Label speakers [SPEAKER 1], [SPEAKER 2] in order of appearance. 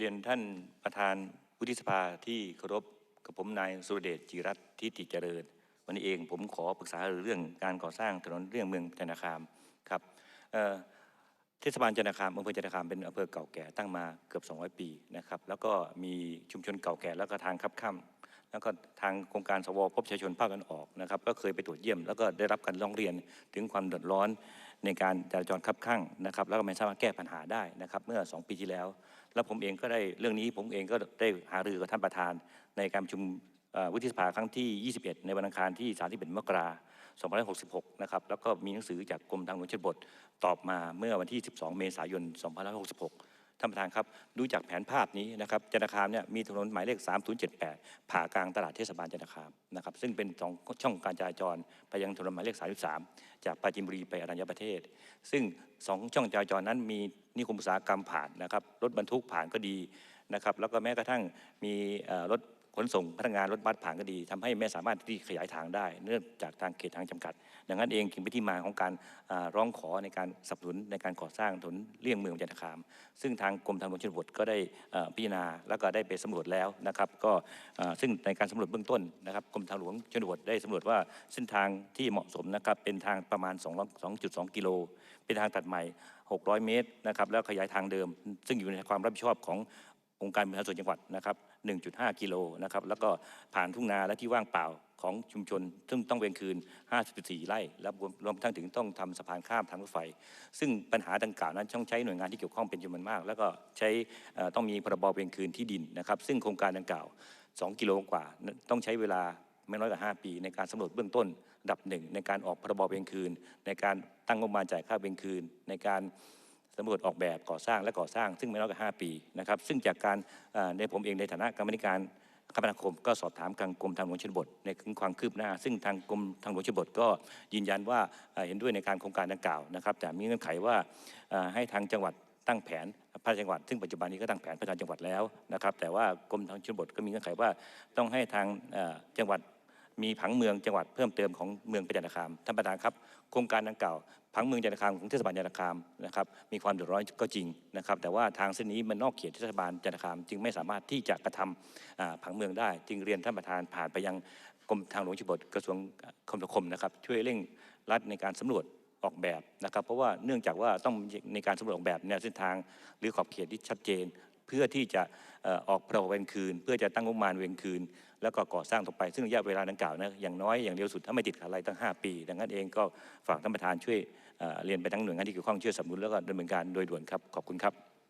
[SPEAKER 1] เรียนท่านประธานวุฒิสภาที่เคารพกับผมนายสุรเดชจิรัตทิติเจริญ วันนี้เองผมขอปรึกษาเรื่องการก่อสร้างถนนเรื่องเมืองจันทคามครับเทศบาลจันทคามอำเภอจันทคามเป็นอำเภอเก่าแก่ตั้งมาเกือบ 200 ปีนะครับแล้วก็มีชุมชนเก่าแก่แล้วก็ทางคับค่ำแล้วก็ทางโครงการสวพบประชาชนภาคตะวันออกนะครับก็เคยไปตรวจเยี่ยม แล้วก็ได้รับการร้องเรียนถึงความเดือดร้อน ในการจราจรคับข้างนะครับ แล้วก็ไม่สามารถแก้ปัญหาได้นะครับ เมื่อ 2 ปีที่แล้ว แล้วผมเองก็ได้เรื่องนี้ผมเองก็ได้หารือกับท่านประธาน ในการประชุมวุฒิสภาครั้งที่ 21 ในวันอังคารที่ 31 มกราคม 2566 นะครับ แล้วก็มีหนังสือจากกรมทางหลวงชนบทตอบมาเมื่อวันที่ 12 เมษายน 2566 ท่านประธานครับดูจากแผนภาพนี้นะครับจันทคามเนี่ยมีถนนหมายเลข 3078 ผ่ากลางตลาดเทศบาลจันทคามนะครับซึ่งเป็นสองช่องการจราจรไปยังถนนหมายเลข 33 จากปราจีนบุรีไปอรัญญประเทศ ซึ่งสองช่องจราจรนั้นมีนิคมอุตสาหกรรมผ่านนะครับรถบรรทุกผ่านก็ดีนะครับแล้วก็แม้กระทั่งมีรถ ขนส่งพนักงานรถบัสผ่านก็ดีทำให้ไม่สามารถที่ขยายทางได้ เนื่องจากทางเขตทางจำกัด ดังนั้นเองจึงเป็นที่มาของการร้องขอในการสนับสนุนในการก่อสร้างถนนเลี่ยงเมืองจันทคาม ซึ่งทางกรมทางหลวงชนบทก็ได้พิจารณาแล้วก็ได้ไปสำรวจแล้วนะครับ ก็ซึ่งในการสำรวจเบื้องต้นนะครับกรมทางหลวงชนบทได้สำรวจว่าเส้นทางที่เหมาะสมนะครับเป็นทางประมาณ 2.2 กิโล เป็นทางตัดใหม่ 600 เมตรนะครับแล้วขยายทางเดิม ซึ่งอยู่ในความรับผิดชอบของ องค์การบริหารส่วนจังหวัดนะครับ 1.5 กิโลนะครับ แล้วก็ผ่านทุ่งนาและที่ว่างเปล่าของชุมชน ซึ่งต้องเวียนคืน 54 ไร่ แล้วรวมรวมทั้งถึงต้องทำสะพานข้ามทางรถไฟ ซึ่งปัญหาดังกล่าวนั้นต้องใช้หน่วยงานที่เกี่ยวข้องเป็นจำนวนมาก แล้วก็ใช้ต้องมีพรบเวียนคืนที่ดินนะครับ ซึ่งโครงการดังกล่าว 2 กิโลกว่า ต้องใช้เวลาไม่น้อยกว่า 5 ปี ในการสำรวจเบื้องต้นดับหนึ่งในการออกพรบเวียนคืน ในการตั้งงบประมาณจ่ายค่าเวียนคืน ในการ สำรวจออกแบบก่อสร้างและก่อสร้างซึ่งไม่น้อยกว่า5ปีนะครับซึ่งจากการในผมเองในฐานะกรรมาธิการคมนาคมก็สอบถามทางกรมทางหลวงชนบทในถึงความคืบหน้า ซึ่งทางกรมทางหลวงชนบทก็ยืนยันว่าเห็นด้วยในการโครงการดังกล่าวนะครับ แต่มีเงื่อนไขว่าให้ทางจังหวัดตั้งแผนพัฒนาจังหวัด ซึ่งปัจจุบันนี้ก็ตั้งแผนพัฒนาจังหวัดแล้วนะครับ แต่ว่ากรมทางชนบทก็มีเงื่อนไขว่าต้องให้ทางจังหวัด มีผังเมืองจังหวัดเพิ่มเติมของเมืองประจันตคามท่านประธานครับโครงการดังกล่าวผังเมืองจันทคามของเทศบาลจันทคามนะครับมีความเดือดร้อนก็จริงนะครับแต่ว่าทางเส้นนี้มันนอกเขตเทศบาลจันทคาม จึงไม่สามารถที่จะกระทำอ่าผังเมืองได้ จึงเรียนท่านประธานผ่านไปยังกรมทางหลวงชนบทกระทรวงคมนาคมนะครับช่วยเร่งรัดในการสำรวจออกแบบนะครับเพราะว่าเนื่องจากว่าต้องในการสำรวจออกแบบแนวเส้นทาง หรือขอบเขตที่ชัดเจน เพื่อที่จะออกพระเวนคืน เพื่อจะตั้งงบประมาณเวนคืน แล้วก็ก่อสร้างต่อไป ซึ่งระยะเวลาดังกล่าวนะอย่างน้อยอย่างเร็วสุดถ้าไม่ติดอะไรตั้ง 5 ปี ดังนั้นเองก็ฝากท่านประธานช่วยเอ่อเรียนไปทั้งหน่วยงานที่เกี่ยวข้องช่วยสนับสนุนแล้วก็ดำเนินการโดยด่วนครับขอบคุณครับ